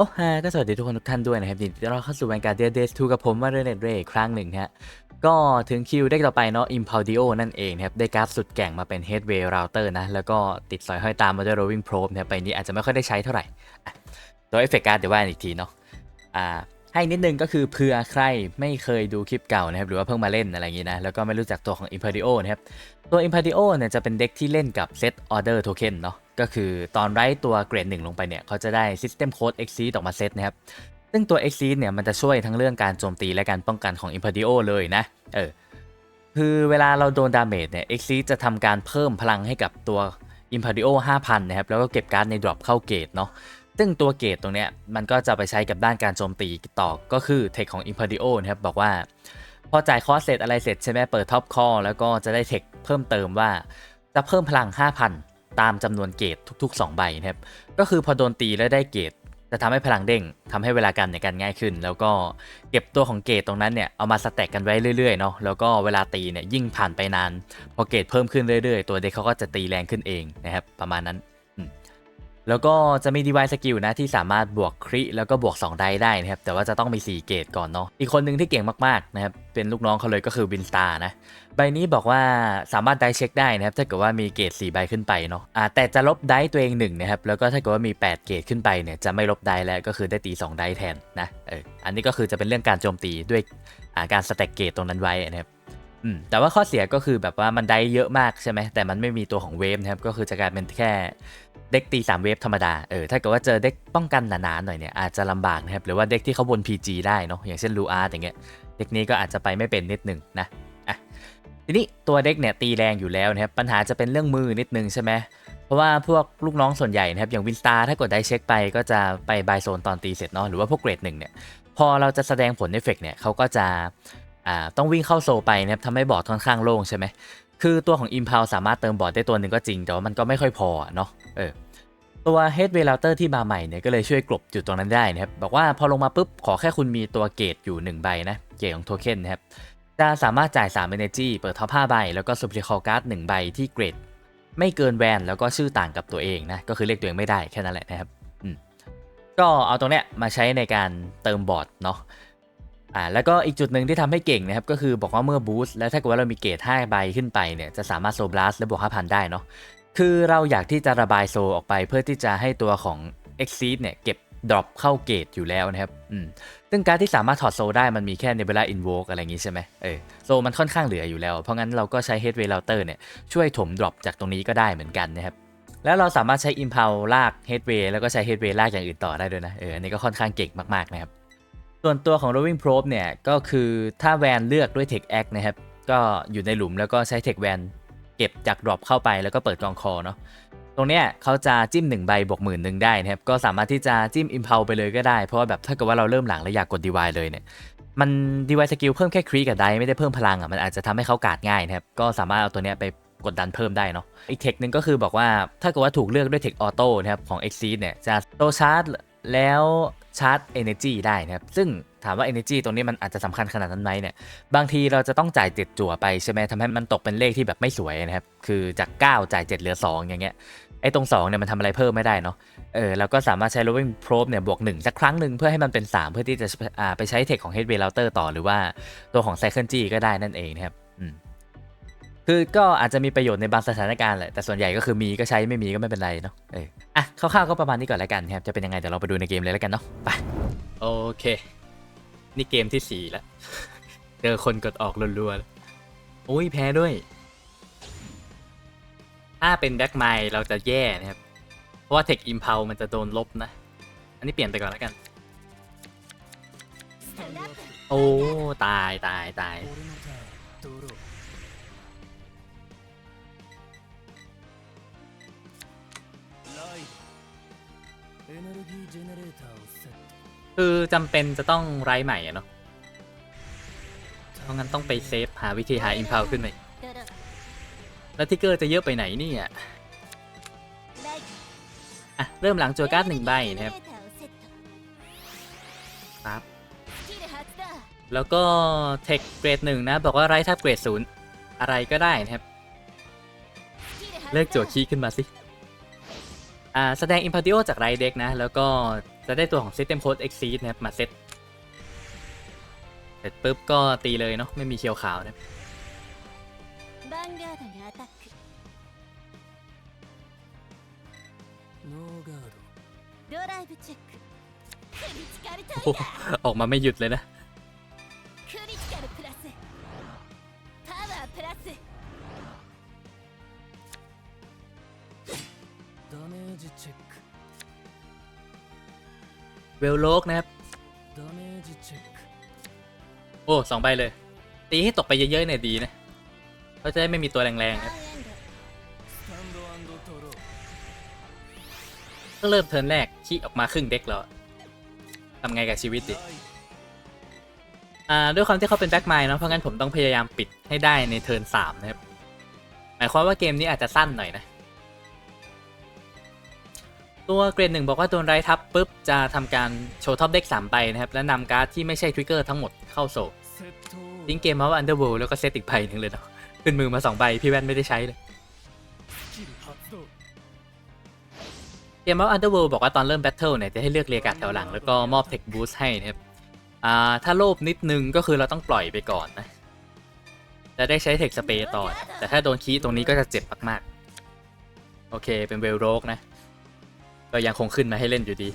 โอ้ฮะก็สวัสดีทุกคนทุกท่านด้วยนะครับยินดีต้อนรับเข้าสู่รายการเด d เดสทูกับผมมาเรเนตเรย์ครั้งหนึ่งฮะก็ถึงคิวได้ต่อไปเนาะ Impaudio นั่นเองนะครับ ได้กราฟสุดแก่งมาเป็น Headway Router นะ แล้วก็ติดสอยห้อยตามมาด้วย Rowing Probe นะครับไปนี้อาจจะไม่ค่อยได้ใช้เท่าไหร่อะตัวเอฟเฟกต์การ์ดเดี๋ยวว่าอีกทีเนาะอ่า ให้นิดนึงก็คือเผื่อใครไม่เคยดูคลิปเก่านะครับหรือว่าเพิ่งมาเล่นอะไรอย่างนี้นะแล้วก็ไม่รู้จักตัวของ Impaudio นะครับตัว Impaudio เนี่ยจะเป็นเด็กที่เล่นกับ Set Order Token เนาะก็คือตอนไรตัวเกรดหนึ่งลงไปเนี่ยเขาจะได้ System Code Exceed ออกมาเซตนะครับซึ่งตัว Exceed เนี่ยมันจะช่วยทั้งเรื่องการโจมตีและการป้องกันของ Impaudio เลยนะเออคือเวลาเราโดนดาเมจเนี่ย Exceed จะทำการเพิ่มพลังให้กับตัว Impaudio 5,000นะครับแล้วก็เก็บการ์ดในดรอปเข้าเกตเนาะ ซึ่งตัวเกตตรงเนี้ยมันก็จะไปใช้กับด้านการโจมตีต่อก็คือเทคของ Impaudio นะครับบอกว่า พอจ่ายคอสเสร็จอะไรเสร็จใช่ไหมเปิดท็อปคอแล้วก็จะได้เทคเพิ่มเติมว่า จะเพิ่มพลัง 5,000 ตามจำนวนเกตทุก ๆ 2 ใบนะครับก็คือพอโดนตีแล้วได้เกตจะทำให้พลังเด้งทำให้เวลากันในการง่ายขึ้น แล้วก็เก็บตัวของเกตตรงนั้นเนี่ยเอามาสแต็กกันไว้เรื่อยๆเนาะแล้วก็เวลาตีเนี่ยยิ่งผ่านไปนาน พอเกตเพิ่มขึ้นเรื่อยๆ ตัวเด็กเขาก็จะตีแรงขึ้นเองนะครับประมาณนั้น แล้วก็จะมีดีไวสกิลนะที่สามารถบวกคริแล้วก็บวก 2 ได้ได้นะครับ แต่ว่าจะต้องมี 4 เกตก่อนเนาะอีกคนหนึ่งที่เก่งมากๆนะครับ เป็นลูกน้องเขาเลยก็คือวินสตาร์นะใบนี้บอกว่าสามารถได้เช็คได้นะครับ ถ้าเกิดว่ามีเกรด4ใบขึ้นไปเนาะแต่จะลบได้ตัวเองหนึ่งนะครับแล้วก็ถ้าเกิดว่ามี 8 เกรดขึ้นไปเนี่ยจะไม่ลบได้แล้วก็คือได้ตี 2 ได้แทนนะเอออันนี้ก็คือจะเป็นเรื่องการโจมตีด้วยาการสแต็กเกรดตรงนั้นไว้นะครับอืมแต่ว่าข้อเสียก็คือแบบว่ามันได้เยอะมากใช่ไหมแต่มันไม่มีตัวของเวฟนะครับก็คือจะกลายเป็นแค่ เด็กตี3เวฟธรรมดา เออ ถ้าเกิดว่าเจอเด็กป้องกันหนาๆหน่อยเนี่ยอาจจะลำบากนะครับ หรือว่าเด็กที่เขาบน PG ได้เนาะ อย่างเช่นลูอาร์อย่างเงี้ย เด็กนี้ก็อาจจะไปไม่เป็นนิดหนึ่งนะทีนี้ตัวเด็กเนี่ยตีแรงอยู่แล้วนะครับ ปัญหาจะเป็นเรื่องมือนิดนึงใช่ไหมเพราะว่าพวกลูกน้องส่วนใหญ่นะครับ อย่างวินสตาร์ถ้ากดได้เช็คไปก็จะไปบายโซนตอนตีเสร็จเนาะ หรือว่าพวกเกรดหนึ่งเนี่ย พอเราจะแสดงผลเอฟเฟกเนี่ยเขาก็จะ อ่า ต้องวิ่งเข้าโซไปนะครับทำให้บอร์ดค่อนข้างโล่งใช่ไหมคือตัวของ i m p u l สามารถเติมบอร์ดได้ตัวหนึ่งก็จริง แต่ว่ามันก็ไม่ค่อยพอเนาะ เออตัว Head w a y Router ที่มาใหม่เนี่ยก็เลยช่วยกลบจุดตรงนั้นได้นะครับ บอกว่าพอลงมาปุ๊บ ขอแค่คุณมีตัวเกรดอยู่ 1 ใบนะ เกรดของโทเค็นนะครับ จะสามารถจ่าย 3 Energy เปิดท็อป5ใบ แล้วก็ Supplicate Card 1ใบที่เกรด ไม่เกินแวนแล้วก็ชื่อต่างกับตัวเองนะ ก็คือเลขตัวเองไม่ได้แค่นั้นแหละนะครับก็เอาตรงเนี้ยมาใช้ในการเติมบอร์ดเนาะอ่าแล้วก็อีกจุดหนึ่งที่ทำให้เก่งนะครับ ก็คือบอกว่าเมื่อบูสต์แล้วถ้าเกิดว่าเรามีเกรด5ใบขึ้นไปเนี่ยจะสามารถโซบลัสและบวก5,000 ได้เนาะ คือเราอยากที่จะระบายโซออกไปเพื่อที่จะให้ตัวของ Exceed เนี่ยเก็บดรอปเข้าเกรดอยู่แล้วนะครับ อืม ซึ่งการที่สามารถถอดโซลได้มันมีแค่ในเวลา invoke อะไรอย่างงี้ใช่ไหมเออ โซลมันค่อนข้างเหลืออยู่แล้ว เพราะงั้นเราก็ใช้ headway router เนี่ยช่วยถมดรอปจากตรงนี้ก็ได้เหมือนกันนะครับ แล้วเราสามารถใช้ impulse ลาก headway แล้วก็ใช้ headway ลากอย่างอื่นต่อได้ด้วยนะ เออ อันนี้ก็ค่อนข้างเก่งมากๆนะครับ ส่วนตัวของ rowing probe เนี่ย ก็คือถ้าแวนเลือกด้วย tech act นะครับ ก็อยู่ในหลุมแล้วก็ใช้ tech แวน เก็บจากดรอปเข้าไปแล้วก็เปิดกองคอเนาะตรงเนี้ยเขาจะจิ้ม1ใบบวกหมื่นหนึ่งได้นะครับก็สามารถที่จะจิ้ม Impulse ไปเลยก็ได้ เพราะว่าแบบถ้าเกิดว่าเราเริ่มหลังแล้วอยากกด DY เลยเนี่ยมันดีไวสกิลเพิ่มแค่ครีกับไดไม่ได้เพิ่มพลังอะมันอาจจะทำให้เขากาดง่ายนะครับก็สามารถเอาตัวเนี้ยไปกดดันเพิ่มได้เนาะอีกเทคนึงก็คือบอกว่าถ้าเกิดว่าถูกเลือกด้วยเทคออโต้นะครับของ Exceed เนี่ยจะโตชาร์จแล้ว ชาร์จ Energy ได้นะครับ ซึ่งถามว่า Energy ตรงนี้มันอาจจะสำคัญขนาดนั้นไหมเนี่ย บางทีเราจะต้องจ่าย7จั่วไปใช่ไหมทำให้มันตกเป็นเลขที่แบบไม่สวยนะครับ คือจาก 9 จ่าย 7 เหลือ 2 อย่างเงี้ย ไอ้ตรง 2 เนี่ยมันทำอะไรเพิ่มไม่ได้เนาะ เออแล้วก็สามารถใช้ Roving Probe เนี่ยบวก 1 สักครั้งหนึ่งเพื่อให้มันเป็น 3 เพื่อที่จะไปใช้เทคของ Headway Router ต่อหรือว่าตัวของ Cycle G ก็ได้นั่นเองนะครับ อืม คือก็อาจจะมีประโยชน์ในบางสถานการณ์แหละแต่ส่วนใหญ่ก็คือมีก็ใช้ไม่มีก็ไม่เป็นไรเนาะเอออะคร่าวๆก็ประมาณนี้ก่อนแล้วกันครับจะเป็นยังไงเดี๋ยวเราไปดูในเกมเลยแล้วกันเนาะไปโอเค นี่เกมที่4แล้วเจอคนกดออกรัวๆแล้วโอ้ยแพ้ด้วย ถ้าเป็นแบ็กไมล์เราจะแย่นะครับ เพราะว่าเทคอิมพ l มันจะโดนลบนะ อันนี้เปลี่ยนไปก่อนแล้วกัน โอ้ ตายตายตาย คือจำเป็นจะต้องไร้ใหม่อะเนาะเพราะงั้นต้องไปเซฟหาวิธีหาอิมพ l ขึ้นมาอีกแล้วทิกเกอร์จะเยอะไปไหนเนี่ย อะ เริ่มหลังจัวการ์ดหนึ่งใบนะครับปั๊บแล้วก็เทคเกรดหนึ่งนะ บอกว่าไร้ทับเกรดศูนย์อะไรก็ได้นะครับ เลิกจั่วคีย์ขึ้นมาสิ แสดง i m p a r t i o จากไรเด็กนะ แล้วก็จะได้ตัวของ System Code Exceed นะครับ มาเซตเสร็จปุ๊บก็ตีเลยเนาะไม่มีเคียวขาวนะออกมาไม่หยุดเลยนะ เวลโลกนะครับ โอ้สองใบเลย ตีให้ตกไปเยอะๆเนี่ยดีนะเขาจะได้ไม่มีตัวแรงๆครับก็เริ่มเทิร์นแรกขี่ออกมาครึ่งเด็กแล้วทำไงกับชีวิตดิอ่าด้วยความที่เขาเป็นแบ็กไมล์เนาะเพราะงั้นผมต้องพยายามปิดให้ได้ในเทิร์นสามนะครับหมายความว่าเกมนี้อาจจะสั้นหน่อยนะ ตัวเกรดหนึ่งบอกว่าโดนไรทับปุ๊บ จะทำการโชว์ท็อปเด็กสามไปนะครับ และนำการ์ดที่ไม่ใช่ทริกเกอร์ทั้งหมดเข้าโซ่ทิ้งเกมมาว่าอันเดอร์เวิลด์แล้วก็เซตอีกใบหนึ่งเลยเนาะขึ้นมือมาสองใบ พี่แว่นไม่ได้ใช้เลยเกมว่าอันเดอร์เวิลด์บอกว่าตอนเริ่มแบทเทิลเนี่ยจะให้เลือกเรียกาดแถวหลังแล้วก็มอบเทคบูสให้นะครับอ่าถ้าโลภนิดนึงก็คือเราต้องปล่อยไปก่อนนะจะได้ใช้เทคสเปย์ต่อแต่ถ้าโดนคีตรงนี้ก็จะเจ็บมากๆโอเคเป็นเวลโรกนะ ก็ยังคงขึ้นมาให้เล่นอยู่ดี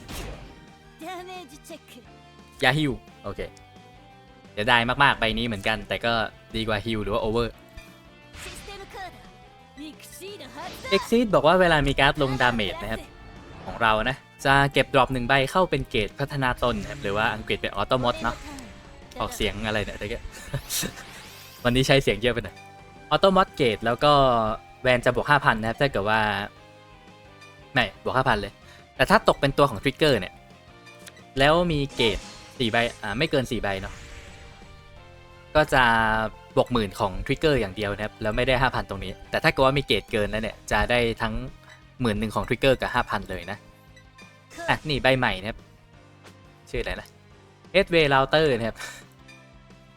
ยาฮิวโอเคจะได้มากๆใบนี้เหมือนกัน แต่ก็ดีกว่าฮิวหรือว่าโอเวอร์เอ็กซิดบอกว่าเวลามีการ์ดลงดาเมจนะครับ ของเรานะ จะเก็บดรอปหนึ่งใบเข้าเป็นเกรดพัฒนาตนนะครับหรือว่าอังกฤษเป็นออโตมอดเนาะออกเสียงอะไรเนี่ยตะกี้วันนี้ใช้เสียงเยอะไปหน่อยออโตมอดเกรดแล้วก็แวนจะบวกห้าพันนะครับถ้าเกิดว่า ไม่บวกห้าพันเลย แต่ถ้าตกเป็นตัวของทริกเกอร์เนี่ย แล้วมีเกต4ใบอ่าไม่เกิน4ใบเนาะก็จะบวกหมื่นของทริกเกอร์อย่างเดียวนะครับ แล้วไม่ได้5,000ตรงนี้ แต่ถ้าเกิดว่ามีเกตเกินแล้วเนี่ย จะได้ทั้งหมื่นหนึ่งของทริกเกอร์กับ5,000เลยนะ อะ นี่ใบใหม่นะครับ ชื่ออะไรนะ s w a y Router นะครับ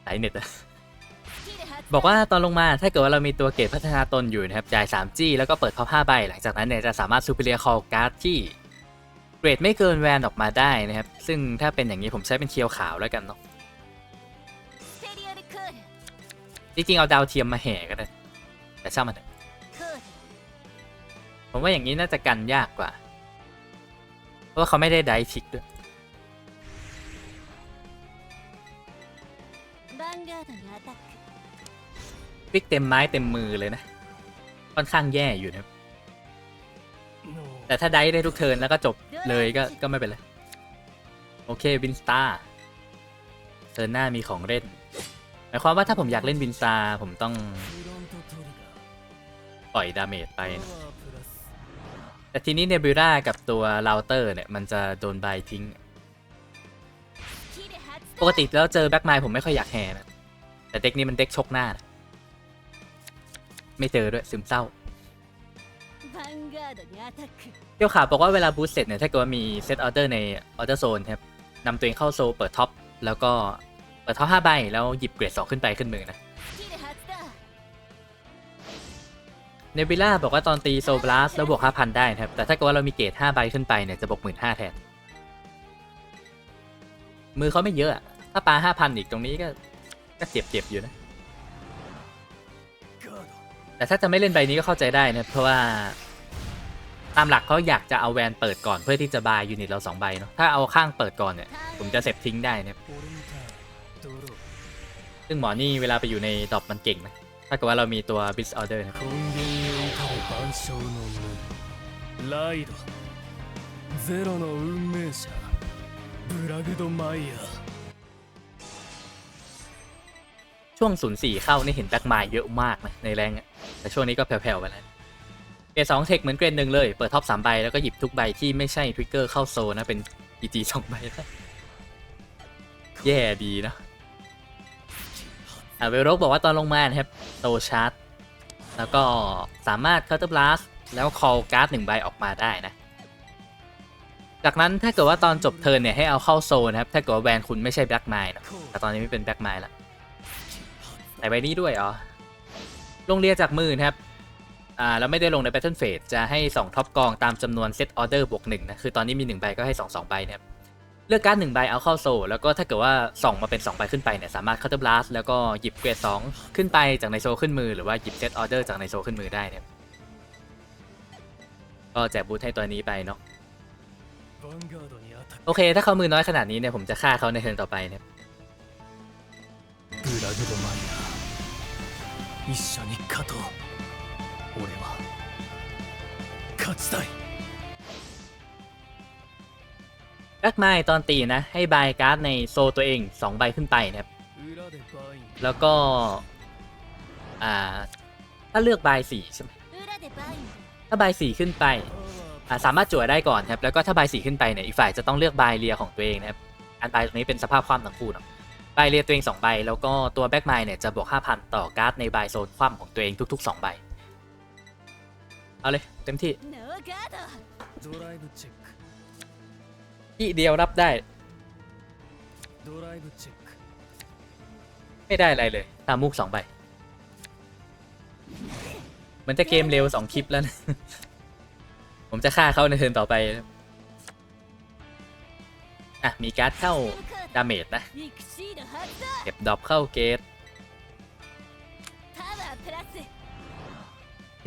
สายเน็ตอะบอกว่าตอนลงมาถ้าเกิดว่าเรามีตัวเกรดพัฒนาตนอยู่นะครับจ่าย 3G แล้วก็เปิดพับ5ใบ หลังจากนั้นเนี่ยจะสามารถ Superior Call Card ที่ รดไม่เกินแวนออกมาได้นะครับ ซึ่งถ้าเป็นอย่างนี้ผมใช้เป็นเคียวขาวแล้วกันเนาะจริงๆเอาดาวเทียมมาแห่ก็ได้แต่ช่างมันเถอะผมว่าอย่างนี้น่าจะกันยากกว่า เพราะว่าเขาไม่ได้ไดทิกด้วยพลิกเต็มไม้เต็มมือเลยนะ ค่อนข้างแย่อยู่นะครับ แต่ถ้าได้ได้ทุกเทิร์นแล้วก็จบเลยก็ก็ไม่เป็นไร โอเควินสตาร์เทิร์นหน้ามีของเล่น หมายความว่าถ้าผมอยากเล่นวินสตาร์ผมต้อง ปล่อยดาเมจไปนะแต่ทีนี้เนบิล่ากับตัวเราเตอร์เนี่ย มันจะโดนบายทิ้ง ปกติแล้วเจอแบ็กไมล์ผมไม่ค่อยอยากแห่นะ แต่เด็กนี้มันเด็กชกหน้านะไม่เจอด้วยซึมเศร้า เที่ยวขาบอกว่าเวลาบูสเสร็จเนี่ยถ้าเกิดว่ามีเซตออเดอร์ในออเดอร์โซนครับนำตัวเองเข้าโซเปิดท็อปแล้วก็เปิดท็อปห้าใบแล้วหยิบเกรดสองขึ้นไปขึ้นมือนะเนบิล่าบอกว่าตอนตีโซบลัสแล้วบวกห้าพันได้ครับแต่ถ้าเกิดว่าเรามีเกรดห้าใบขึ้นไปเนี่ยจะบวกหมื่นห้าแทน มือเขาไม่เยอะถ้าปลาห้าพันอีกตรงนี้ก็ก็เจ็บเจ็บอยู่นะแต่ถ้าจะไม่เล่นใบนี้ก็เข้าใจได้นะเพราะว่า ตามหลักเขาอยากจะเอาแวนเปิดก่อนเพื่อที่จะบายยูนิตเราสองใบเนาะถ้าเอาข้างเปิดก่อนเนี่ยผมจะเสพทิ้งได้นะซึ่งหมอนี่เวลาไปอยู่ในดอปมันเก่งนะถ้าเกิดว่าเรามีตัวบิสออเดอร์นะครับช่วสี่เข้านี่เห็นแบ็กไมล์เยอะมากนะในแรงแต่ช่วงนี้ก็แผ่วๆไปแล้ว เกรดสองเทคเหมือนเกรดหนึ่งเลย เปิดท็อปสามใบแล้วก็หยิบทุกใบที่ไม่ใช่ทริกเกอร์เข้าโซนนะเป็น EG สองใบแย่ดีนะอ่าเวลโรกบอกว่าตอนลงมานะครับโซชาร์ตแล้วก็สามารถเคาน์เตอร์บลัสแล้วคอลการ์ดหนึ่งใบออกมาได้นะ จากนั้นถ้าเกิดว่าตอนจบเทิร์นเนี่ยให้เอาเข้าโซนนะครับ ถ้าเกิดว่าแวนคุณไม่ใช่แบล็กไมล์นะแต่ตอนนี้ไม่เป็นแบล็กไมล์ละใส่ใบนี้ด้วยอ๋อลงเรียจากมือนะครับ อ่า แล้วไม่ได้ลงใน Battle Phase จะให้ 2 ท็อปกองตามจำนวนเซตออเดอร์บวก1นะ คือตอนนี้มี 1 ใบก็ให้ 2 2 ใบนะครับ เลือกการ์ดหนึ่งใบเอาเข้าโซลแล้วก็ถ้าเกิดว่าส่องมาเป็น 2 ใบขึ้นไปเนี่ยสามารถคัตเตอร์บลัสแล้วก็หยิบเกรด2ขึ้นไปจากในโซลขึ้นมือหรือว่าหยิบเซตออเดอร์จากในโซลขึ้นมือได้เนี่ยก็แจกบูทให้ตัวนี้ไปเนาะ ヴァンガードにアタッ โอเค ถ้าเขามือน้อยขนาดนี้เนี่ยผมจะฆ่าเขาในเทิร์นต่อไปเนี่ย クブラグドマイヤー一緒に勝とう 俺は勝ちたい แบ็กไมตอนตีนะ ให้บายการ์ดในโซลตัวเอง 2 ใบขึ้นไปนะครับ 裏でバイン แล้วก็อ่าถ้าเลือกบายสี่ใช่ไหม 裏でバイン ถ้าบายสี่ขึ้นไป パワー อ่าสามารถจั่วได้ก่อนครับ แล้วก็ถ้าบายสี่ขึ้นไปเนี่ยอีกฝ่ายจะต้องเลือกบายเรียของตัวเองนะครับอันบายตรงนี้เป็นสภาพคว่ำทั้งคู่เนาะบายเรียตัวเองสองใบ แล้วก็ตัวแบ็กไมเนี่ยจะบวก5,000 ต่อการ์ดในบายโซนคว่ำของตัวเองทุกๆ 2 ใบ อาเลยเต็มที่ที่เดียวรับได้ ไม่ได้อะไรเลย ตามมุกสองใบเหมือนจะเกมเร็วสองคลิปแล้วนะ ผมจะฆ่าเขาในเทิร์นต่อไป อะ มีการ์ดเข้าดาเมจนะ เก็บดอปเข้าเกต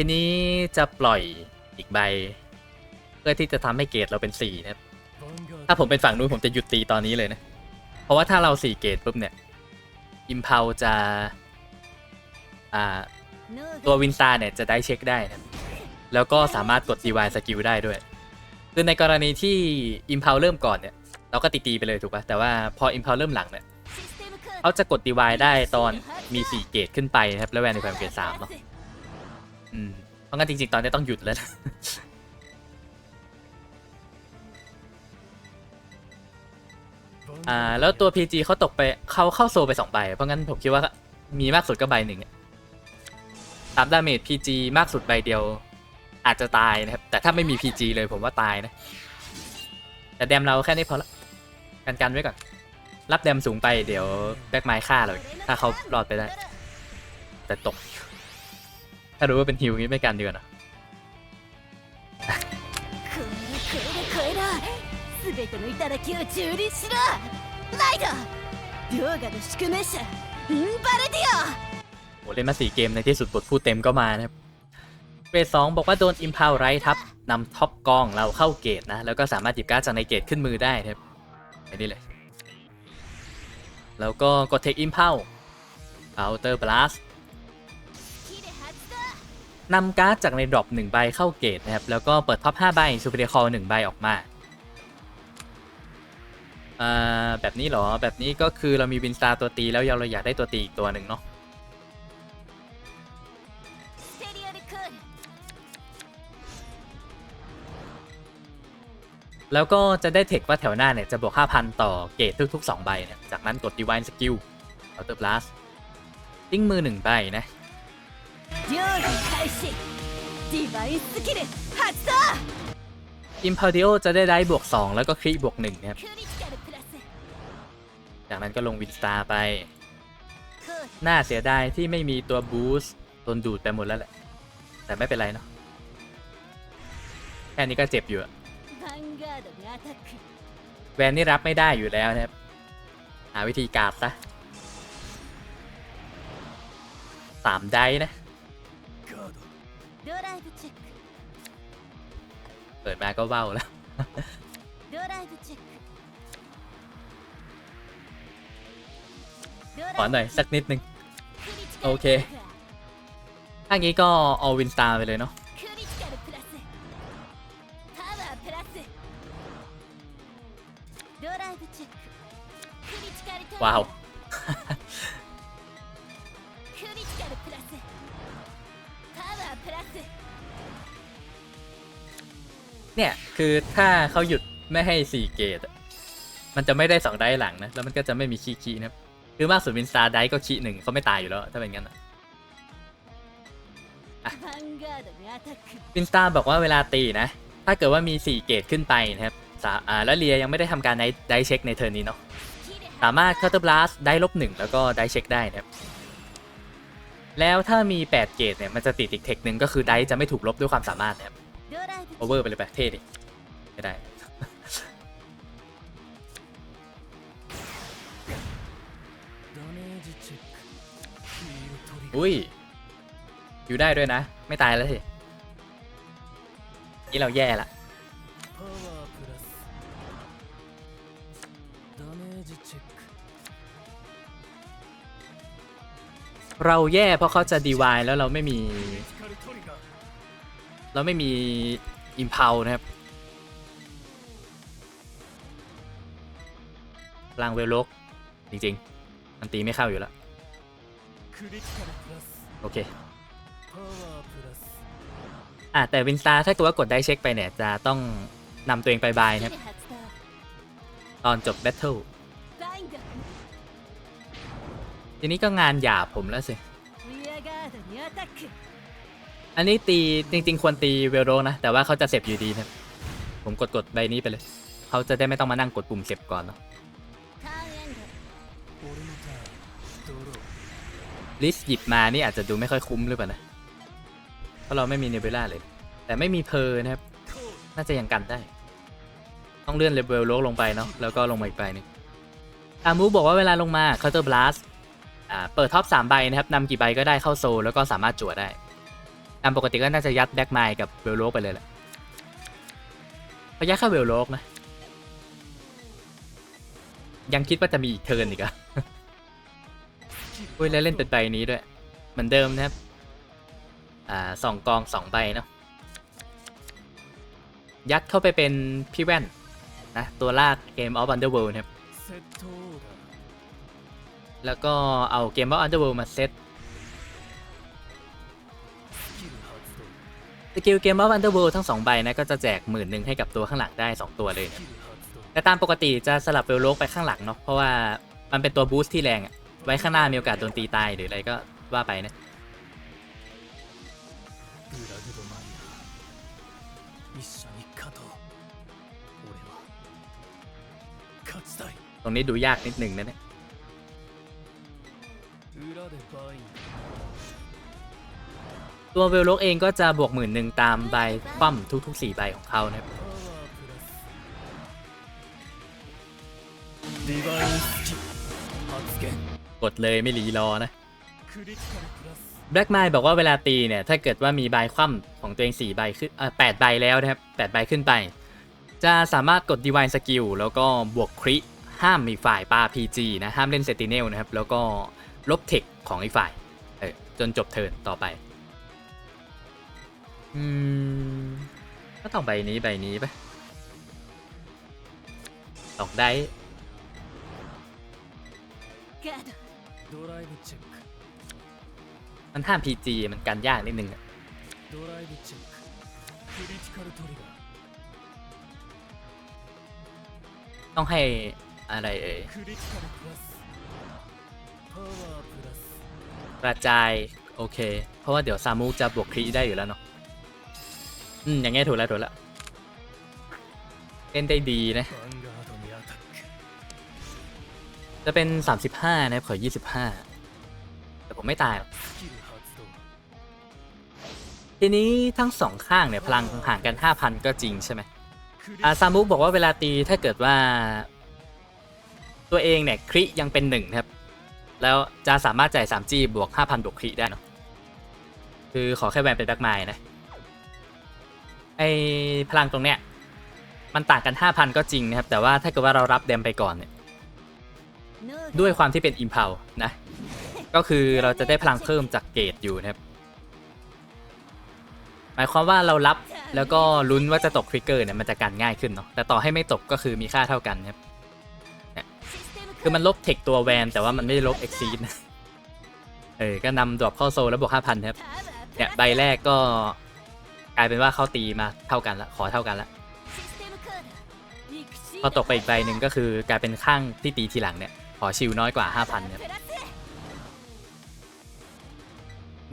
ทีนี้จะปล่อยอีกใบ เพื่อที่จะทำให้เกรดเราเป็นสี่นะถ้าผมเป็นฝั่งนู้นผมจะหยุดตีตอนนี้เลยนะ เพราะว่าถ้าเราสี่เกรดปุ๊บเนี่ยอิมเพลจะอ่าตัววินตาเนี่ยจะได้เช็คได้นะแล้วก็สามารถกดดีวายสกิลได้ด้วยคือในกรณีที่อิมเพลเริ่มก่อนเนี่ย เราก็ตีตีไปเลยถูกปะ่ะแต่ว่าพออิมเพลเริ่มหลังเนี่ยเขาจะกดดีวายได้ตอนมี 4 เกรดขึ้นไปนะครับ แล้วแวนในความเกรด3เนาะ อืมเพราะงั้นจริงๆ ตอนนี้ต้องหยุดแล้วนะอ่า แล้วตัว PG เขาตกไปเขาเข้าโซไป2ใบ เพราะงั้นผมคิดว่ามีมากสุดก็ใบหนึ่งอะตามดาเมจ PG มากสุดใบเดียว อาจจะตายนะครับ แต่ถ้าไม่มี PG เลยผมว่าตายนะ แต่แดมเราแค่นี้พอละกันกันไว้ก่อน รับแดมสูงไปเดี๋ยวแบ็กไมค์ฆ่าเราอีกถ้าเขารอดไปได้ แต่ตก ถ้ารู้ว่าเป็นฮิวงี้ไม่กันดีกว่าเนอะ これこれこれだ全ての頂を蹂躙しろライド両ガの宿命者インバルディ โหเล่นมาสี่เกมในที่สุดบทพูดเต็มก็มานะครับเกรดสองบอกว่าโดนอิมพาวไรทับนำท็อปกองเราเข้าเกตนะ แล้วก็สามารถหยิบการ์ดจากในเกตขึ้นมือได้นะครับไอ้นี่เลย แล้วก็กดเทคอิมพาวเอาเตอร์บลัส オ火で発動 นำการ์ดจากในดรอป1ใบเข้าเกตนะครับ แล้วก็เปิดท็อป5ใบซูเปอร์คอล1ใบออกมาแบบนี้หรอ แบบนี้ก็คือเรามีวินสตาร์ตัวตีแล้วเราอยากได้ตัวตีอีกตัวหนึ่งเนาะแล้วก็จะได้เทคว่าแถวหน้าเนี่ย จะบวก 5,000 ต่อเกตทุกๆ 2 ใบเนี่ย จากนั้นกด Divine Skill Outer Blast ติ้งมือ 1 ใบนะ 料理開始ディバインスキル発動 Imperio จะได้ได้บวก 2 แล้วก็ครีบวก 1 นะครับ クリティカルプラス จากนั้นก็ลงวินสตาร์ไป コール น่าเสียดายที่ไม่มีตัวบูสต์โดนดูดไปหมดแล้วแหละ แต่ไม่เป็นไรเนาะ แค่นี้ก็เจ็บอยู่อะ ヴァンガードにアタック แวนนี่รับไม่ได้อยู่แล้วนะครับ หาวิธีการดซะสามได้นะ ปิดมาก็เบ้าแล้วขอหน่อย สักนิดนึง โอเคถ้างี้ก็เอาวินตาไปเลยเนาะว้าว คือถ้าเขาหยุดไม่ให้สี่เกตมันจะไม่ได้สองได้หลังนะ แล้วมันก็จะไม่มีคีคีนะคือมากสุดวินสตาร์ได้ก็คีหนึ่งเขาไม่ตายอยู่แล้ว ถ้าเป็นงั้นวินสตาร์บอกว่าเวลาตีนะ ถ้าเกิดว่ามีสี่เกตขึ้นไปนะครับอ่าแล้วเลียยังไม่ได้ทำการได้เช็คในเทอร์นี้เนาะสามารถเคาน์เตอร์บลัสได้ลบหนึ่งแล้วก็ได้เช็คได้นะครับ แล้วถ้ามี 8 เกตเนี่ย มันจะติดอีกเทคหนึ่งก็คือได้จะไม่ถูกลบด้วยความสามารถนะครับโอเวอร์ไปเลยไปเท่ดิ ก็ได้ อุ้ยอยู่ได้ด้วยนะ ไม่ตายแล้วสินี่เราแย่ละเราแย่เพราะเขาจะดีวายแล้วเราไม่มี เราไม่มีอิมพาวนะครับ ล่างเวลโลกจริงๆ มันตีไม่เข้าอยู่แล้ว โอเค อะแต่วินตาร์ถ้าตัวว่ากดได้เช็คไปเนี่ย จะต้องนำตัวเองไปบายครับ ตอนจบแบทเทิลทีนี้ก็งานหยาบผมแล้วสิ อันนี้ตีจริง ๆ ควรตีเวลโรนะ แต่ว่าเขาจะเสพอยู่ดีนะผมกดๆใบนี้ไปเลย เขาจะได้ไม่ต้องมานั่งกดปุ่มเสพก่อนเนาะ ลิสหยิบมานี่อาจจะดูไม่ค่อยคุ้มหรือเปล่านะ เพราะเราไม่มีเนเบล่าเลย แต่ไม่มีเพอร์นะครับ น่าจะยังกันได้ ต้องเลื่อนเลเวลโลกลงไปเนาะ แล้วก็ลงมาอีกใบหนึงอามูบอกว่าเวลาลงมาเคาน์เตอร์บลัสอ่า เปิดท็อป3ใบนะครับนำกี่ใบก็ได้เข้าโซลแล้วก็สามารถจั่วได้ตามปกติก็น่าจะยัดแบ็กไมล์กับเวลโลกไปเลยแหละพยัดแค่เวลโลกนะ ยังคิดว่าจะมีอีกเทิร์นอีกอะ อุ้ยแล้วเล่นเป็นใบนี้ด้วย เหมือนเดิมนะครับ อ่าสองกองสองใบเนาะยัดเข้าไปเป็นพี่แว่นนะตัวลากเกมออฟอันเดอร์เวิลด์ครับ แล้วก็เอาเกมออฟอันเดอร์เวิล์มาเซตสกิลเกมออฟอันเดอร์เวิล์ทั้งสองใบนะก็จะแจกหมื่นหนึ่งให้กับตัวข้างหลังได้ 2 ตัวเลยนะแต่ตามปกติจะสลับเวลโลกไปข้างหลังเนาะเพราะว่ามันเป็นตัวบูสต์ที่แรงอะ ไว้ข้างหน้ามีโอกาสโดนตีตายหรืออะไรก็ว่าไปนะตรงนี้ดูยากนิดหนึ่งนะเนี่ยตัวเวลล็กเองก็จะบวกหมื่นหนึ่งตามใบคว่ำทุกๆสี่ใบของเขานะครับ กดเลยไม่รีรอนะแบล็กมายบอกว่าเวลาตีเนี่ย ถ้าเกิดว่ามีใบคว่ำของตัวเอง4ใบขึ้นแปดใบแล้วนะครับ8ใบขึ้นไป จะสามารถกดดีวายสกิลแล้วก็บวกคริห้ามมีฝ่ายปาพีจีนะ ห้ามเล่นเซติเนลนะครับ แล้วก็ลบเทคของอีกฝ่ายเออจนจบเทิร์นต่อไป อืม ก็ต้องใบนี้ใบนี้ไปตอกได้ ドドライブチェック มันห้าม PG มันกันยากนิดนึงอะ ドライブチェッククリティカルトリガー ต้องให้อะไรเอ่ย クリティカルプラスパワープラス กระจายโอเค เพราะว่าเดี๋ยวซามูจะบวกครีได้อยู่แล้วเนาะอืม อย่างเงี้ยถูกแล้วถูกแล้วเล่นได้ดีนะ ヴァンガードにアタック จะเป็น 35 นะครับขอ 25 แต่ผมไม่ตายทีนี้ทั้งสองข้างเนี่ยพลังห่างกัน 5,000 ก็จริงใช่ไหมอาซามุบอกว่าเวลาตีถ้าเกิดว่า ตัวเองเนี่ยคริยังเป็นหนึ่งครับ แล้วจะสามารถจ่าย 3G บวก 5,000 บวกคริได้เนาะคือขอแค่แวนเป็นแบ็กไม้นะไอพลังตรงเนี้ยมันต่างกัน 5,000 ก็จริงนะครับ แต่ว่าถ้าเกิดว่าเรารับเดมไปก่อนเนี่ย ด้วยความที่เป็นอิมเพลนะ ก็คือเราจะได้พลังเพิ่มจากเกตอยู่นะครับ หมายความว่าเรารับแล้วก็ลุ้นว่าจะตกทริกเกอร์เนี่ยมันจะกันง่ายขึ้นเนาะแต่ต่อให้ไม่ตกก็คือมีค่าเท่ากันครับคือมันลบเทคตัวแวนแต่ว่ามันไม่ได้ลบเอ็กซีดเออ ก็นำดรอปข้าโซแล้วบวกห้าพันครับ เนี่ยใบแรกก็กลายเป็นว่าเข้าตีมาเท่ากันละขอเท่ากันละพอตกไปอีกใบหนึ่งก็คือกลายเป็นข้างที่ตีทีหลังเนี่ย ขอชิวน้อยกว่า 5,000นี่ย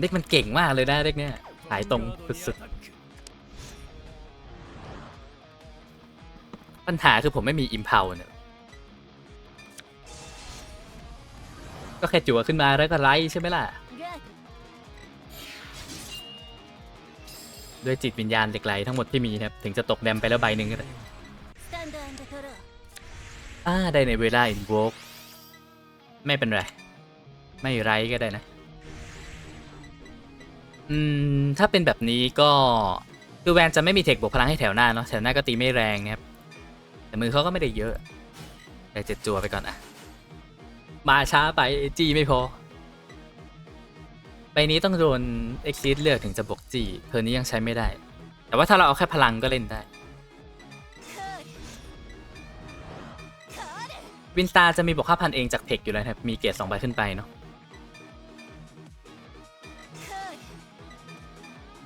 เด็กมันเก่งมากเลยนะเด็กเนี่ยหายตรงสุดๆปัญหาคือผมไม่มีอิมเพลเนี่ยก็แค่จั่วขึ้นมาแล้วก็ไล่ใช่ไหมล่ะ ด้วยจิตวิญญาณเหล็กไหลทั้งหมดที่มีครับ ถึงจะตกแดมไปแล้วใบหนึ่งก็ได้อ่าได้ในเวลาอินโวก ไม่เป็นไร ไม่ไรก็ได้นะ อืม ถ้าเป็นแบบนี้ก็คือแวนจะไม่มีเทคบวกพลังให้แถวหน้าเนาะแถวหน้าก็ตีไม่แรงนะครับ แต่มือเขาก็ไม่ได้เยอะ แต่เจ็ดจัวไปก่อนอะมาช้าไปจีไม่พอไปนี้ต้องโดนเอ็กซิสเลือกถึงจะบวกจีเทอร์นี้ยังใช้ไม่ได้ แต่ว่าถ้าเราเอาแค่พลังก็เล่นได้ วินตาจะมีบวก5,000เองจากเทคอยู่แล้วนะครับ มีเกรด2ใบขึ้นไปเนาะ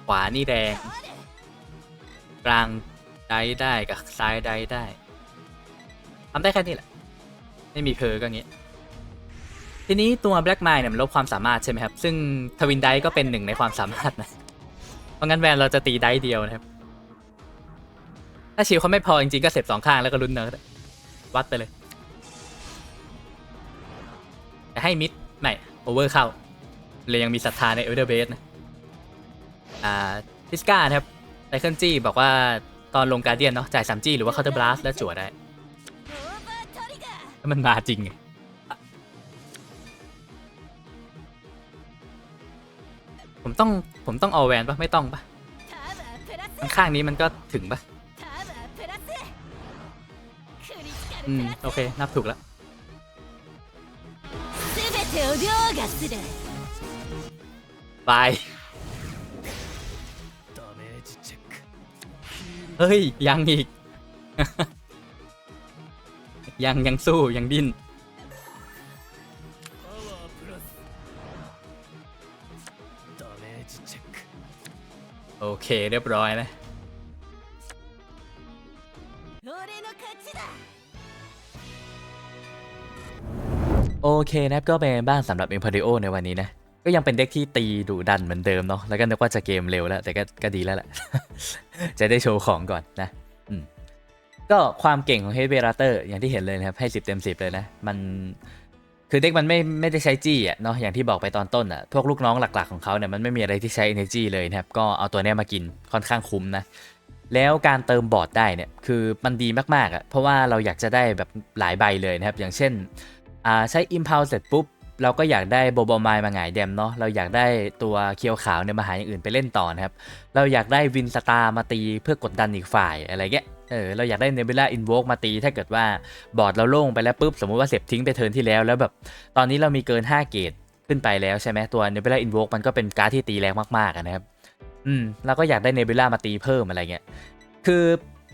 ขวานี่แดง กลางได้ได้กับซ้ายได้ได้ทำได้แค่นี้แหละ ไม่มีเพอก็งี้ ทีนี้ตัว Black m i n เนี่ยมันลบความสามารถใช่ไหมครับ ซึ่งทวินไดก็เป็นหนึ่งในความสามารถนะ เพราะงั้นแวนเราจะตีได้เดียวนะครับ ถ้าชิวเขาไม่พอจริงๆก็เสร็จสองข้างแล้วก็ลุ้นเนิร์วัดไปเลย แต่ให้มิดไม่โอเวอร์เข้า เลยยังมีศรัทธาในเอลเดอร์เบสนะ อ่าทิสกานะครับไซเคิลจี้บอกว่าตอนลงการเดียนเนาะจ่าย 3G หรือว่า Counter Blast แล้วจั่วได้แล้วมันมาจริงไงผมต้องผมต้องเอาแวนปะไม่ต้องปะข้างนี้มันก็ถึงปะอืม โอเค นับถูกแล้ว 全てを凌駕する ไป ダメージチェック เฮ้ย ยังอีก ยังยังสู้ยังดิ้น パワープラスダメージチェック โอเค เรียบร้อยนะ เคนะครับก็เป็นบ้างสำหรับ e m p a r i o ในวันนี้นะ ก็ยังเป็นเด็กที่ตีดุดันเหมือนเดิมเนาะแล้วก็นึกว่าจะเกมเร็วแล้ว แต่ก็ก็ดีแล้วแหละ จะได้โชว์ของก่อนนะก็ความเก่งของ h e a d b e r a t o r อย่างที่เห็นเลยนะครับ ให้ 10 เต็ม 10 เลยนะ มันคือเด็กมันไม่ไม่ได้ใช้จี้อะเนาะอย่างที่บอกไปตอนต้นอะพวกลูกน้องหลักๆของเขาเนี่ยมันไม่มีอะไรที่ใช้ energy เลยนะครับ ก็เอาตัวเนี้ยมากินค่อนข้างคุ้มนะแล้วการเติมบอร์ดได้เนี่ยคือมันดีมากๆอะเพราะว่าเราอยากจะได้แบบหลายใบเลยนะครับ อย่างเช่น อ่าใช้ Impulse เสร็จปุ๊บ เราก็อยากได้โบบอมายมาหงายแดมเนาะเราอยากได้ตัวเคียวขาวเนี่ยมาหาอย่างอื่นไปเล่นต่อนะครับ เราอยากได้วินสตาร์มาตีเพื่อกดดันอีกฝ่ายอะไรเงี้ยเออเราอยากได้เนบิล่าอินโวกมาตี ถ้าเกิดว่าบอร์ดเราโล่งไปแล้วปุ๊บ สมมุติว่าเสพทิ้งไปเทิร์นที่แล้ว แล้วแบบตอนนี้เรามีเกิน 5 เกตขึ้นไปแล้วใช่ไหมตัวเนบิล่าอินโวกมันก็เป็นการ์ดที่ตีแรงมากๆนะครับ อืมเราก็อยากได้เนบิล่ามาตีเพิ่มอะไรเงี้ยคือ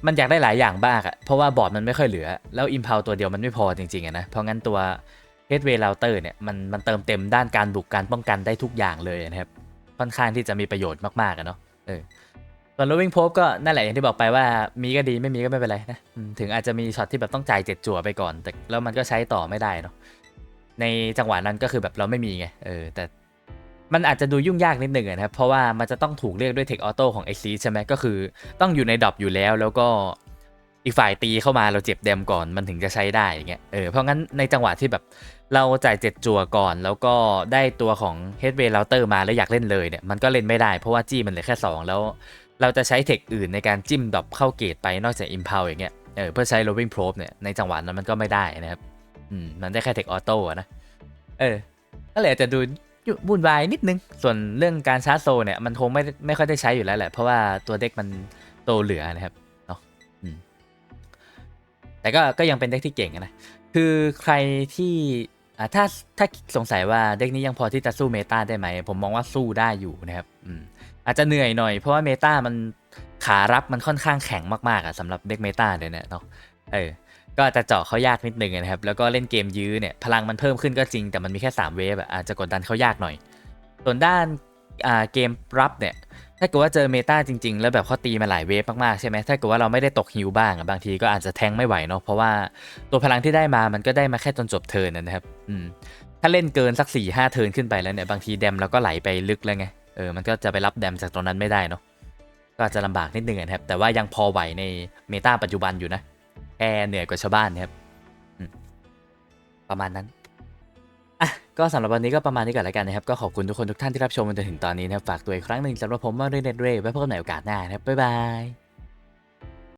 มันอยากได้หลายอย่างบ้างอะเพราะว่าบอร์ดมันไม่ค่อยเหลือ แล้วอิมพาวตัวเดียวมันไม่พอจริงๆอะนะ เพราะงั้นตัวเฮดเวย์เราเตอร์เนี่ยมันมันเติมเต็มด้านการบุกการป้องกันได้ทุกอย่างเลยนะครับ ค่อนข้างที่จะมีประโยชน์มากๆอะเนาะเออส่วนโรวิงโพบก็นั่นแหละอย่างที่บอกไปว่ามีก็ดีไม่มีก็ไม่เป็นไรนะถึงอาจจะมีช็อตที่แบบต้องจ่ายเจ็ดจั่วไปก่อน แต่แล้วมันก็ใช้ต่อไม่ได้เนาะในจังหวะนั้นก็คือแบบเราไม่มีไงเออแต่ มันอาจจะดูยุ่งยากนิดหนึ่งนะครับ เพราะว่ามันจะต้องถูกเรียกด้วยเทคออโต้ของ x อใช่ไหมก็คือต้องอยู่ในดรอปอยู่แล้วแล้วก็อีกฝ่ายตีเข้ามาเราเจ็บแดมก่อนมันถึงจะใช้ได้อย่างเงี้ยเออเพราะงั้นในจังหวะที่แบบเราจ่ายเจ็ดจั่วก่อน แล้วก็ได้ตัวของ Headway Router มาแล้วอยากเล่นเลยเนี่ยมันก็เล่นไม่ได้เพราะว่าจี้มันเหลือแค่ 2 แล้ว เราจะใช้เทคอื่นในการจิ้มดรอปเข้าเกตไปนอกจาก Impulse อย่างเงี้ยเออเพื่อใช้ Rolling Probe เนี่ยในจังหวะนั้นมันก็ไม่ได้นะครับอืมมันได้แค่เทคออโต้อะนะเออก็เลยอาจจะดู วุ่นวายนิดนึง ส่วนเรื่องการชาร์จโซเนี่ยมันคงไม่ไม่ค่อยได้ใช้อยู่แล้วแหละ เพราะว่าตัวเด็กมันโตเหลือนะครับเนาะแต่ก็ก็ยังเป็นเด็กที่เก่งนะ คือใครที่อ่าถ้าถ้าสงสัยว่าเด็กนี้ยังพอที่จะสู้เมตาได้ไหม ผมมองว่าสู้ได้อยู่นะครับอืมอาจจะเหนื่อยหน่อยเพราะว่าเมตามันขารับมันค่อนข้างแข็งมากๆอะสำหรับเด็กเมตาเนี่ยเนาะเออ ก็อาจจะเจาะเขายากนิดนึงนะครับ แล้วก็เล่นเกมยื้อเนี่ยพลังมันเพิ่มขึ้นก็จริง แต่มันมีแค่ 3 เวฟอะอาจจะกดดันเขายากหน่อย ส่วนด้านเกมรับเนี่ยถ้าเกิดว่าเจอเมตาจริง ๆ แล้วแบบเขาตีมาหลายเวฟมากๆใช่ไหมถ้าเกิดว่าเราไม่ได้ตกฮิวบ้างบางทีก็อาจจะแทงไม่ไหวเนาะเพราะว่าตัวพลังที่ได้มามันก็ได้มาแค่จนจบเทิร์นนะครับอืมถ้าเล่นเกินสัก4ี่ห้าเทิร์นขึ้นไปแล้วเนี่ยบางทีแดมเราก็ไหลไปลึกแล้วไงเออมันก็จะไปรับแดมจากตรงนั้นไม่ได้เนาะก็อาจจะลำบากนิดนึงนะครับแต่ว่ายังพอไหวในเมตาปัจจุบันอยู่นะ แอร์เหนื่อยกว่าชาวบ้านนะครับประมาณนั้นอะก็สำหรับวันนี้ก็ประมาณนี้ก่อนแล้วกันนะครับ ก็ขอบคุณทุกคนทุกท่านที่รับชมมาจนถึงตอนนี้นะครับฝากตัวอีกครั้งหนึ่งสำหรับผมว่าเรนเดเรไว้พบกันใหม่โอกาสหน้านะครับบ๊ายบาย